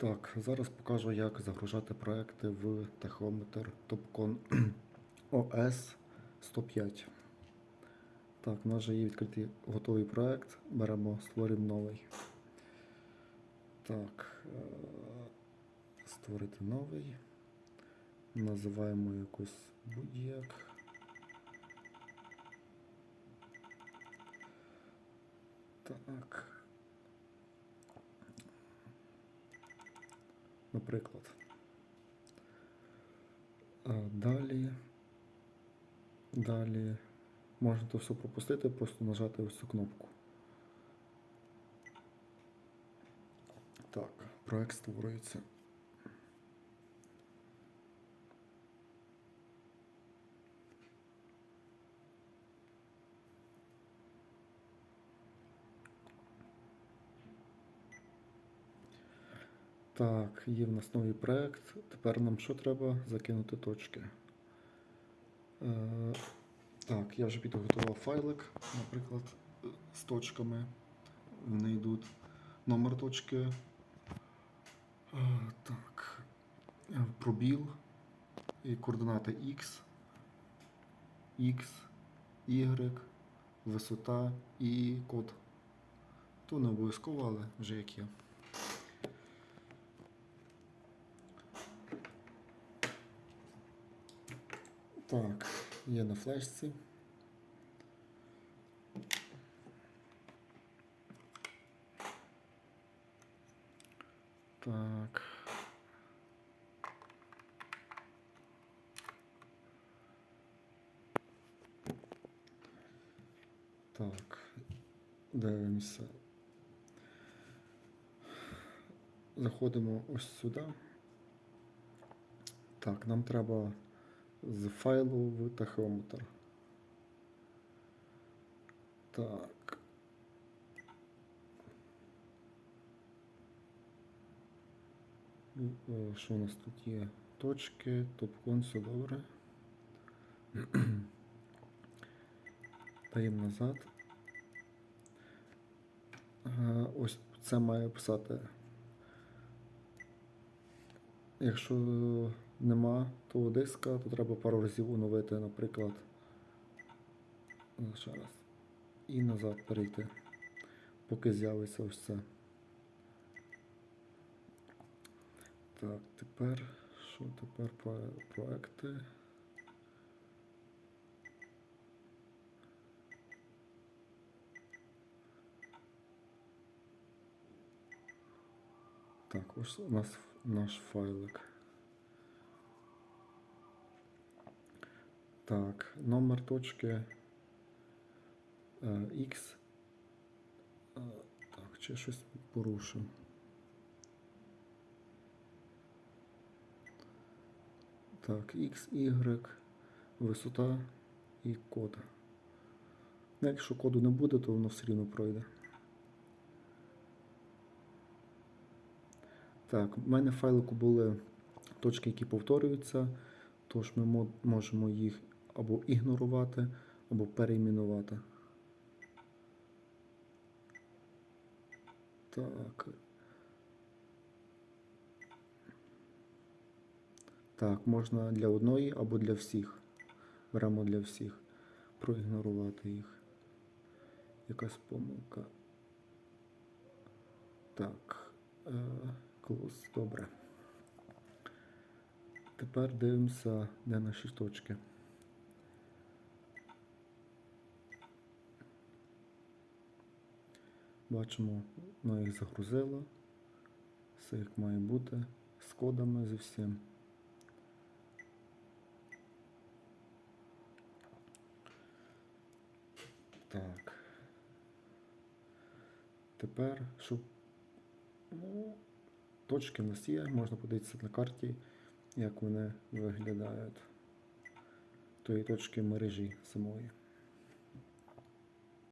Так, зараз покажу, як загружати проекти в тахометр Topcon OS 105. Так, у нас вже є відкритий готовий проект. Беремо, створюємо новий. Так, е, створити новий. Називаємо якось будь-як. Так. Наприклад. Далі. Далі. Можна то все пропустити, просто нажати ось цю кнопку. Так, проект створюється. Так, є в нас новий проект. Тепер нам що треба? Закинути точки. Е, так, я вже підготував файлик, наприклад, з точками. Вони йдуть. Номер точки. Е, так. Пробіл. І координати X, X, Y, висота і код. То не обов'язково, але вже як є. Так, є на флешці. Так. Так, дивимося. Заходимо ось сюди. Так, нам треба з файлу в тахометр. Так. Е, Що у нас тут є? Точки, топкон, все добре. Даємо назад. Е, Ось це має писати. Якщо нема того диска, то треба пару разів оновити, наприклад. Ну, Ще раз. І назад перейти, поки з'явиться ось це. Так, тепер що тепер проекти? Так, ось у нас наш файлик. Так, номер точки е, X. Е, Так, чи щось порушив. Так, X, Y, висота і код. Ну, Якщо коду не буде, то воно все рівно пройде. Так, в мене файлику були точки, які повторюються, тож ми можемо їх або ігнорувати, або перейменувати. Так. Так, можна для одної або для всіх. Беремо для всіх. Проігнорувати їх. Якась помилка. Так. Е, клас, добре. Тепер дивимося, де наші точки. Бачимо, воно їх загрузило. Все як має бути. З кодами зі всім. Так. Тепер, щоб ну, точки в нас є, можна подивитися на карті, як вони виглядають. Тої точки мережі самої.